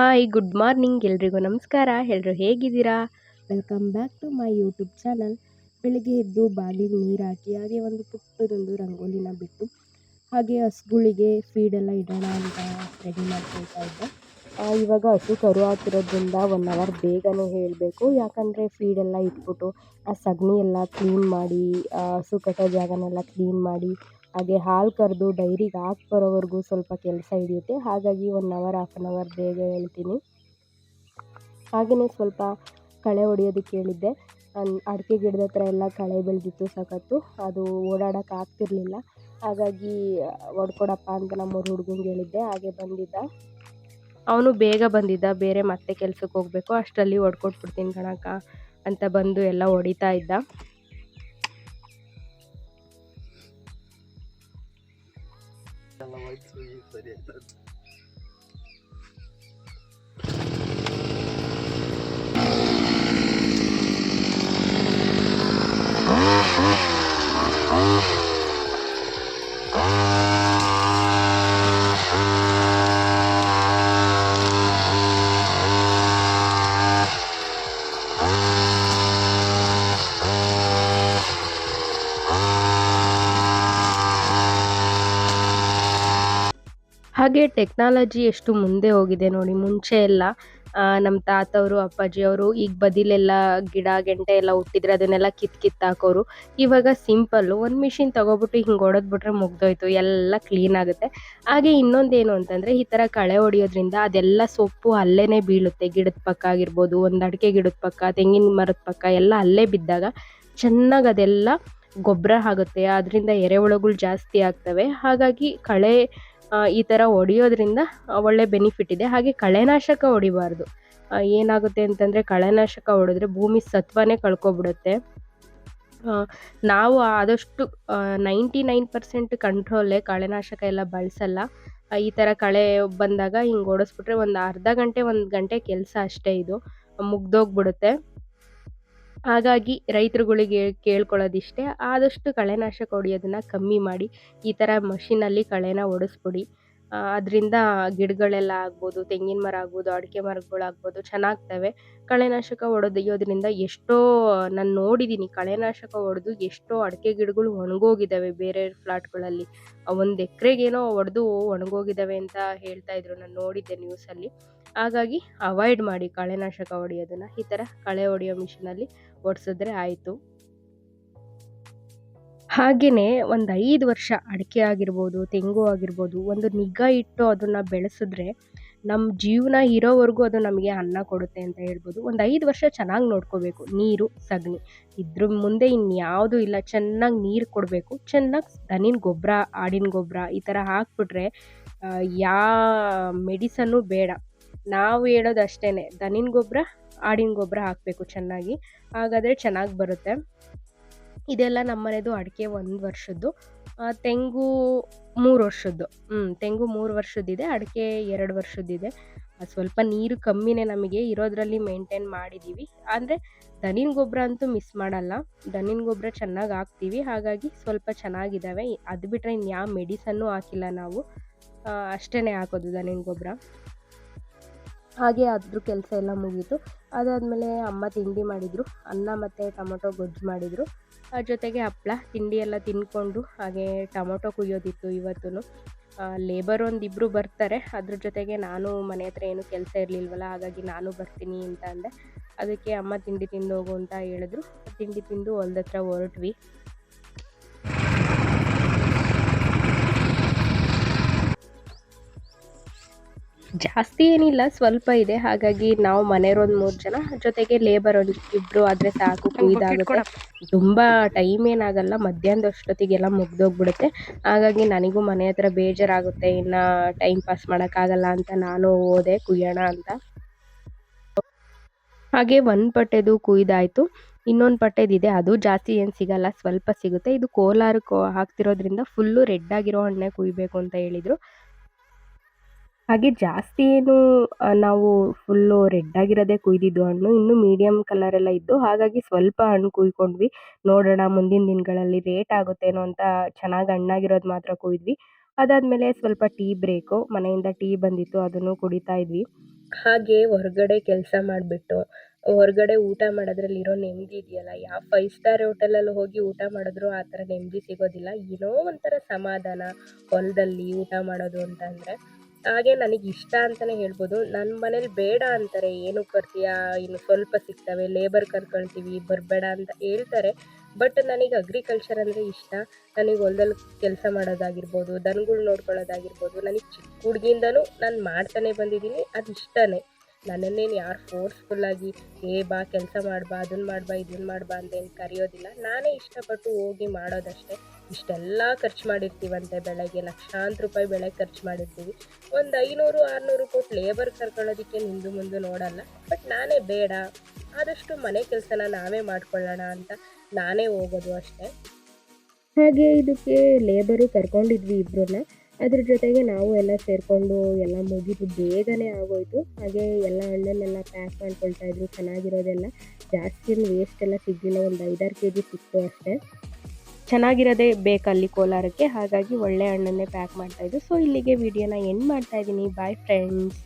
Hi good morning ಎಲ್ರಿಗೂ ನಮಸ್ಕಾರ. ಎಲ್ಲರೂ ಹೇಗಿದ್ದೀರಾ? Welcome back to my YouTube channel ಬೆಳಿಗ್ಗೆ ಎದ್ದು ಬಾಗಿಲಿಗೆ ನೀರು ಹಾಕಿ, ಹಾಗೆ ಒಂದು ಪುಟ್ಟದೊಂದು ರಂಗೋಲಿನ ಬಿಟ್ಟು, ಹಾಗೆ ಹಸುಗಳಿಗೆ ಫೀಡೆಲ್ಲ ಇಡೋಣ ಅಂತ ರೆಡಿ ಮಾಡ್ಕೊಳ್ತಾ ಇದ್ದೆ. ಇವಾಗ ಹಸು ಕರು ಹಾಕಿರೋದ್ರಿಂದ ಒನ್ ಅವರ್ ಬೇಗನೆ ಹೇಳಬೇಕು. ಯಾಕಂದರೆ ಫೀಡೆಲ್ಲ ಇಟ್ಬಿಟ್ಟು, ಆ ಸಗಣಿ ಎಲ್ಲ ಕ್ಲೀನ್ ಮಾಡಿ ಹಸು ಕಟ್ಟೋ ಜಾಗನೆಲ್ಲ ಕ್ಲೀನ್ ಮಾಡಿ ಹಾಗೆ ಹಾಲು ಕರೆದು ಡೈರಿಗೆ ಹಾಕಿ ಬರೋವರೆಗೂ ಸ್ವಲ್ಪ ಕೆಲಸ ಹಿಡಿಯುತ್ತೆ. ಹಾಗಾಗಿ one hour half an hour ಬೇಗ ಹೇಳ್ತೀನಿ. ಹಾಗೆಯೇ ಸ್ವಲ್ಪ ಕಳೆ ಹೊಡೆಯೋದಕ್ಕೆ ಹೇಳಿದ್ದೆ. ಅಡಿಕೆ ಗಿಡದ ಹತ್ರ ಎಲ್ಲ ಕಳೆ ಬೆಳೆದಿತ್ತು ಸಖತ್ತು. ಅದು ಓಡಾಡೋಕೆ ಆಗ್ತಿರಲಿಲ್ಲ. ಹಾಗಾಗಿ ಹೊಡ್ಕೊಡಪ್ಪ ಅಂತ ನಮ್ಮೂರು ಹುಡುಗಂಗೆ ಹೇಳಿದ್ದೆ. ಹಾಗೆ ಬಂದಿದ್ದ. ಅವನು ಬೇಗ ಬಂದಿದ್ದ. ಬೇರೆ ಮತ್ತೆ ಕೆಲ್ಸಕ್ಕೆ ಹೋಗಬೇಕು. ಅಷ್ಟರಲ್ಲಿ ಹೊಡ್ಕೊಟ್ಬಿಡ್ತೀನಿ ಕಣಕ್ಕ ಅಂತ ಬಂದು ಎಲ್ಲ ಹೊಡಿತಾ ಇದ್ದ. ಹಾಗೆ ಟೆಕ್ನಾಲಜಿ ಎಷ್ಟು ಮುಂದೆ ಹೋಗಿದೆ ನೋಡಿ, ಮುಂಚೆ ಎಲ್ಲ ನಮ್ಮ ತಾತವರು, ಅಪ್ಪಾಜಿಯವರು ಈಗ ಬದಿಲೆಲ್ಲ ಗಿಡ, ಗೆಂಟೆ ಎಲ್ಲ ಹುಟ್ಟಿದ್ರೆ ಅದನ್ನೆಲ್ಲ ಕಿತ್ ಕಿತ್ ಹಾಕೋರು. ಇವಾಗ ಸಿಂಪಲ್ಲು ಒಂದು ಮಿಷಿನ್ ತಗೊಬಿಟ್ಟು ಹಿಂಗೆ ಹೊಡೆದ್ಬಿಟ್ರೆ ಮುಗ್ದೋಯ್ತು, ಎಲ್ಲ ಕ್ಲೀನ್ ಆಗುತ್ತೆ. ಹಾಗೆ ಇನ್ನೊಂದೇನು ಅಂತಂದರೆ ಈ ಥರ ಕಳೆ ಹೊಡಿಯೋದ್ರಿಂದ ಅದೆಲ್ಲ ಸೊಪ್ಪು ಅಲ್ಲೇ ಬೀಳುತ್ತೆ. ಗಿಡದ ಪಕ್ಕ ಆಗಿರ್ಬೋದು, ಒಂದು ಅಡಿಕೆ ಗಿಡದ ಪಕ್ಕ, ತೆಂಗಿನ ಮರದ ಪಕ್ಕ, ಎಲ್ಲ ಅಲ್ಲೇ ಬಿದ್ದಾಗ ಚೆನ್ನಾಗಿ ಅದೆಲ್ಲ ಗೊಬ್ಬರ ಆಗುತ್ತೆ. ಅದರಿಂದ ಎರೆಹುಳುಗಳು ಜಾಸ್ತಿ ಆಗ್ತವೆ. ಹಾಗಾಗಿ ಕಳೆ ಈ ಥರ ಹೊಡಿಯೋದ್ರಿಂದ ಒಳ್ಳೆ ಬೆನಿಫಿಟ್ ಇದೆ. ಹಾಗೆ ಕಳೆನಾಶಕ ಹೊಡಿಬಾರ್ದು ಏನಾಗುತ್ತೆ ಅಂತಂದರೆ ಕಳೆನಾಶಕ ಹೊಡೆದ್ರೆ ಭೂಮಿ ಸತ್ವನೇ ಕಳ್ಕೊಬಿಡುತ್ತೆ. ನಾವು ಆದಷ್ಟು ನೈಂಟಿ ನೈನ್ ಪರ್ಸೆಂಟ್ ಕಂಟ್ರೋಲೇ ಕಳೆನಾಶಕ ಎಲ್ಲ ಬಳಸಲ್ಲ. ಈ ಥರ ಕಳೆ ಬಂದಾಗ ಹಿಂಗೆ ಓಡಿಸ್ಬಿಟ್ರೆ ಒಂದು ಅರ್ಧ ಗಂಟೆ, ಒಂದು ಗಂಟೆ ಕೆಲಸ ಅಷ್ಟೇ ಇದು. ಮುಗ್ದೋಗ್ಬಿಡುತ್ತೆ. ಹಾಗಾಗಿ ರೈತರುಗಳಿಗೆ ಕೇಳ್ಕೊಳ್ಳೋದಿಷ್ಟೇ. ಆದಷ್ಟು ಕಳೆನಾಶಕ ಹೊಡಿಯೋದನ್ನ ಕಮ್ಮಿ ಮಾಡಿ ಈ ಥರ ಮಷಿನಲ್ಲಿ ಕಳೆನ ಹೊಡೆಸ್ಬಿಡಿ ಅದರಿಂದ ಗಿಡಗಳೆಲ್ಲ ಆಗ್ಬೋದು, ತೆಂಗಿನ ಮರ ಆಗ್ಬೋದು, ಅಡಿಕೆ ಮರಗಳಾಗ್ಬೋದು ಚೆನ್ನಾಗ್ತವೆ. ಕಳೆನಾಶಕ ಹೊಡೆದಿಯೋದ್ರಿಂದ ಎಷ್ಟೋ, ನಾನು ನೋಡಿದ್ದೀನಿ ಕಳೆನಾಶಕ ಹೊಡೆದು ಎಷ್ಟೋ ಅಡಿಕೆ ಗಿಡಗಳು ಒಣಗೋಗಿದ್ದಾವೆ ಬೇರೆ ಫ್ಲಾಟ್ಗಳಲ್ಲಿ. ಒಂದು ಎಕರೆಗೇನೋ ಹೊಡೆದು ಒಣಗೋಗಿದ್ದಾವೆ ಅಂತ ಹೇಳ್ತಾ ಇದ್ರು ನಾನು ನೋಡಿದ್ದೆ ನ್ಯೂಸಲ್ಲಿ. ಹಾಗಾಗಿ ಅವಾಯ್ಡ್ ಮಾಡಿ ಕಳೆನಾಶಕ ಹೊಡೆಯೋದನ್ನ ಈ ಥರ ಕಳೆ ಹೊಡೆಯೋ ಮಿಷಿನಲ್ಲಿ ಓಡಿಸಿದ್ರೆ ಆಯಿತು. ಹಾಗೆಯೇ ಒಂದು ಐದು ವರ್ಷ ಅಡಿಕೆ ಆಗಿರ್ಬೋದು, ತೆಂಗು ಆಗಿರ್ಬೋದು, ಒಂದು ನಿಗಾ ಇಟ್ಟು ಅದನ್ನು ಬೆಳೆಸಿದ್ರೆ ನಮ್ಮ ಜೀವನ ಇರೋವರೆಗೂ ಅದು ನಮಗೆ ಅನ್ನ ಕೊಡುತ್ತೆ ಅಂತ ಹೇಳ್ಬೋದು. ಒಂದು ಐದು ವರ್ಷ ಚೆನ್ನಾಗಿ ನೋಡ್ಕೋಬೇಕು, ನೀರು, ಸಗಣಿ. ಇದ್ರ ಮುಂದೆ ಇನ್ಯಾವುದೂ ಇಲ್ಲ, ಚೆನ್ನಾಗಿ ನೀರು ಕೊಡಬೇಕು. ಚೆನ್ನಾಗಿ ದನಿನ ಗೊಬ್ಬರ ಆಡಿನ ಗೊಬ್ಬರ ಈ ಥರ ಹಾಕ್ಬಿಟ್ರೆ ಯಾ ಮೆಡಿಸನ್ನು ಬೇಡ. ನಾವು ಹೇಳೋದು ಅಷ್ಟೇ ದನಿನ ಗೊಬ್ಬರ ಆಡಿನ ಗೊಬ್ಬರ ಹಾಕಬೇಕು ಚೆನ್ನಾಗಿ. ಹಾಗಾದರೆ ಚೆನ್ನಾಗಿ ಬರುತ್ತೆ. ಇದೆಲ್ಲ ನಮ್ಮನೆದು ಅಡಿಕೆ ಒಂದು ವರ್ಷದ್ದು. ತೆಂಗು ಮೂರು ವರ್ಷದ್ದು. ಹ್ಞೂ ತೆಂಗು ಮೂರು ವರ್ಷದ್ದಿದೆ, ಅಡಿಕೆ ಎರಡು ವರ್ಷದ್ದಿದೆ. ಸ್ವಲ್ಪ ನೀರು ಕಮ್ಮಿನೇ ನಮಗೆ, ಇರೋದ್ರಲ್ಲಿ ಮೇಂಟೈನ್ ಮಾಡಿದ್ದೀವಿ ಅಂದರೆ ದನಿನ ಗೊಬ್ಬರ ಅಂತೂ ಮಿಸ್ ಮಾಡಲ್ಲ. ದನಿನ ಗೊಬ್ಬರ ಚೆನ್ನಾಗಿ ಹಾಕ್ತೀವಿ. ಹಾಗಾಗಿ ಸ್ವಲ್ಪ ಚೆನ್ನಾಗಿದ್ದಾವೆ ಅದು ಬಿಟ್ಟರೆ ಇನ್ಯಾವ ಮೆಡಿಸನ್ನು ಹಾಕಿಲ್ಲ ನಾವು. ಅಷ್ಟೇ ಹಾಕೋದು ದನಿನ ಗೊಬ್ಬರ ಹಾಗೆ ಅದ್ರ ಕೆಲಸ ಎಲ್ಲ ಮುಗೀತು. ಅದಾದಮೇಲೆ ಅಮ್ಮ ತಿಂಡಿ ಮಾಡಿದರು. ಅನ್ನ ಮತ್ತು ಟೊಮೊಟೊ ಗೊಜ್ಜು ಮಾಡಿದರು. ಜೊತೆಗೆ ಹಪ್ಳ, ತಿಂಡಿ ಎಲ್ಲ ತಿಂದ್ಕೊಂಡು ಹಾಗೆ ಟೊಮೊಟೊ ಕುಯ್ಯೋದಿತ್ತು ಇವತ್ತು ಲೇಬರ್ ಒಂದಿಬ್ಬರು ಬರ್ತಾರೆ. ಅದ್ರ ಜೊತೆಗೆ ನಾನು ಮನೆ ಹತ್ರ ಏನು ಕೆಲಸ ಇರಲಿಲ್ವಲ್ಲ, ಹಾಗಾಗಿ ನಾನು ಬರ್ತೀನಿ ಅಂತ ಅಂದೆ. ಅದಕ್ಕೆ ಅಮ್ಮ ತಿಂಡಿ ತಿಂದು ಹೋಗು ಅಂತ ಹೇಳಿದ್ರು. ತಿಂಡಿ ತಿಂದು ಹೊಲ್ದ ಹತ್ರ ಹೊರಟ್ವಿ. ಜಾಸ್ತಿ ಏನಿಲ್ಲ ಸ್ವಲ್ಪ ಇದೆ. ಹಾಗಾಗಿ ನಾವು ಮನೆಯವ್ರೊಂದು ಮೂರು ಜನ ಜೊತೆಗೆ ಲೇಬರ್ ಒಂದು ಇಬ್ಬರು ಆದರೆ ಸಾಕು ಕುಯ್ದಾಗುತ್ತೆ. ತುಂಬಾ ಟೈಮ್ ಏನಾಗಲ್ಲ ಮಧ್ಯಾಹ್ನದ ಅಷ್ಟೊತ್ತಿಗೆಲ್ಲ ಮುಗ್ದೋಗ್ಬಿಡುತ್ತೆ. ಹಾಗಾಗಿ ನನಗೂ ಮನೆ ಹತ್ರ ಬೇಜಾರಾಗುತ್ತೆ ಇನ್ನ ಟೈಮ್ ಪಾಸ್ ಮಾಡೋಕ್ಕಾಗಲ್ಲ ಅಂತ ನಾನು ಹೋದೆ ಕುಯ್ಯೋಣ ಅಂತ. ಹಾಗೆ ಒಂದು ಪಟ್ಟೆದು ಕುಯ್ದಾಯಿತು. ಇನ್ನೊಂದು ಪಟ್ಟೆದಿದೆ ಅದು ಜಾಸ್ತಿ ಏನು ಸಿಗಲ್ಲ ಸ್ವಲ್ಪ ಸಿಗುತ್ತೆ. ಇದು ಕೋಲಾರಕ್ಕೆ ಹಾಕ್ತಿರೋದ್ರಿಂದ ಫುಲ್ಲು ರೆಡ್ ಆಗಿರೋ ಹಣ್ಣೆ ಕುಯ್ಬೇಕು ಅಂತ ಹೇಳಿದರು. ಹಾಗೆ ಜಾಸ್ತಿ ಏನು ನಾವು ಫುಲ್ಲು ರೆಡ್ ಆಗಿರೋದೇ ಕುಯ್ದಿದ್ದು ಹಣ್ಣು, ಇನ್ನು ಕಲರ್ ಎಲ್ಲ ಇದ್ದು ಹಾಗಾಗಿ ಸ್ವಲ್ಪ ಹಣ್ಣು ಕುಯ್ಕೊಂಡ್ವಿ. ನೋಡೋಣ ಮುಂದಿನ ದಿನಗಳಲ್ಲಿ ರೇಟ್ ಆಗುತ್ತೇನೋ ಅಂತ ಚೆನ್ನಾಗಿ ಹಣ್ಣಾಗಿರೋದು ಮಾತ್ರ ಕುಯ್ದ್ವಿ. ಅದಾದಮೇಲೆ ಸ್ವಲ್ಪ ಟೀ ಬ್ರೇಕು ಮನೆಯಿಂದ ಟೀ ಬಂದಿತ್ತು, ಅದನ್ನು ಕುಡಿತಾ ಇದ್ವಿ. ಹಾಗೆ ಹೊರಗಡೆ ಕೆಲಸ ಮಾಡಿಬಿಟ್ಟು, ಹೊರಗಡೆ ಊಟ ಮಾಡೋದ್ರಲ್ಲಿರೋ ನೆಮ್ಮದಿ ಇದೆಯಲ್ಲ? ಯಾವ ಫೈವ್ ಸ್ಟಾರ್ ಹೋಟೆಲಲ್ಲಿ ಹೋಗಿ ಊಟ ಮಾಡಿದ್ರು ಆ ಥರ ನೆಮ್ಮದಿ ಸಿಗೋದಿಲ್ಲ? ಏನೋ ಒಂಥರ ಸಮಾಧಾನ, ಹೊಲದಲ್ಲಿ ಊಟ ಮಾಡೋದು ಅಂತಂದರೆ. ಹಾಗೆ ನನಗೆ ಇಷ್ಟ ಅಂತಲೇ ಹೇಳ್ಬೋದು. ನನ್ನ ಮನೇಲಿ ಬೇಡ ಅಂತಾರೆ ಏನಕ್ಕೆ ಬರ್ತೀಯಾ ಇನ್ನು ಸ್ವಲ್ಪ ಸಿಗ್ತವೆ ಲೇಬರ್ ಕರ್ಕೊಳ್ತೀವಿ, ಬರಬೇಡ ಅಂತ ಹೇಳ್ತಾರೆ. ಬಟ್ ನನಗೆ ಅಗ್ರಿಕಲ್ಚರ್ ಅಂದರೆ ಇಷ್ಟ. ನನಗೆ ಹೊಲದಲ್ಲಿ ಕೆಲಸ ಮಾಡೋದಾಗಿರ್ಬೋದು, ದನಗಳು ನೋಡ್ಕೊಳ್ಳೋದಾಗಿರ್ಬೋದು, ನನಗೆ ಚಿಕ್ಕ ಹುಡುಗಿಯಿಂದನೂ ನಾನು ಮಾಡ್ತಾನೆ ಬಂದಿದ್ದೀನಿ, ಅದು ಇಷ್ಟನೇ. ನನ್ನನ್ನೇನು ಯಾರು ಫೋರ್ಸ್ಫುಲ್ಲಾಗಿ ಏ ಬಾ, ಕೆಲಸ ಮಾಡ್ಬಾ ಅದನ್ನು ಮಾಡ್ಬಾ ಇದನ್ನು ಮಾಡ್ಬಾ ಅಂತ ಏನು ಕರೆಯೋದಿಲ್ಲ. ನಾನೇ ಇಷ್ಟಪಟ್ಟು ಹೋಗಿ ಮಾಡೋದಷ್ಟೇ. ಇಷ್ಟೆಲ್ಲ ಖರ್ಚು ಮಾಡಿರ್ತೀವಂತೆ ಬೆಳಗ್ಗೆ, ಲಕ್ಷಾಂತರ ರೂಪಾಯಿ ಬೆಳೆ ಖರ್ಚು ಮಾಡಿರ್ತೀವಿ. ಒಂದು ಐನೂರು, ಆರುನೂರು ಕೊಟ್ಟು ಲೇಬರ್ ಕರ್ಕೊಳ್ಳೋದಕ್ಕೆ ನಿಂದು ಮುಂದೆ ನೋಡಲ್ಲ. ಬಟ್ ನಾನೇ ಬೇಡ. ಆದಷ್ಟು ಮನೆ ಕೆಲಸನ ನಾವೇ ಮಾಡ್ಕೊಳ್ಳೋಣ ಅಂತ ನಾನೇ ಹೋಗೋದು ಅಷ್ಟೇ. ಹಾಗೆ ಇದಕ್ಕೆ ಲೇಬರು ಕರ್ಕೊಂಡಿದ್ವಿ ಇಬ್ಬರನ್ನ ಅದ್ರ ಜೊತೆಗೆ ನಾವು ಎಲ್ಲ ಸೇರಿಕೊಂಡು ಎಲ್ಲ ಮುಗಿದು ಬೇಗನೆ ಆಗೋಯ್ತು. ಹಾಗೆ ಎಲ್ಲ ಹಣ್ಣನ್ನೆಲ್ಲ ಪ್ಯಾಕ್ ಮಾಡ್ಕೊಳ್ತಾ ಇದ್ರು. ಚೆನ್ನಾಗಿರೋದೆಲ್ಲ. ಜಾಸ್ತಿ ವೇಸ್ಟ್ ಎಲ್ಲ ಸಿಗಲಿಲ್ಲ. ಒಂದು ಐದಾರು ಕೆ ಜಿ ಸಿಕ್ತು ಅಷ್ಟೇ. ಚೆನ್ನಾಗಿರೋದೇ ಬೇಕಲ್ಲಿ ಕೋಲಾರಕ್ಕೆ. ಹಾಗಾಗಿ ಒಳ್ಳೆ ಹಣ್ಣನ್ನೇ ಪ್ಯಾಕ್ ಮಾಡ್ತಾಯಿದ್ದು ಸೊ ಇಲ್ಲಿಗೆ ವಿಡಿಯೋನ ಎಂಡ್ ಮಾಡ್ತಾ ಇದ್ದೀನಿ. Bye friends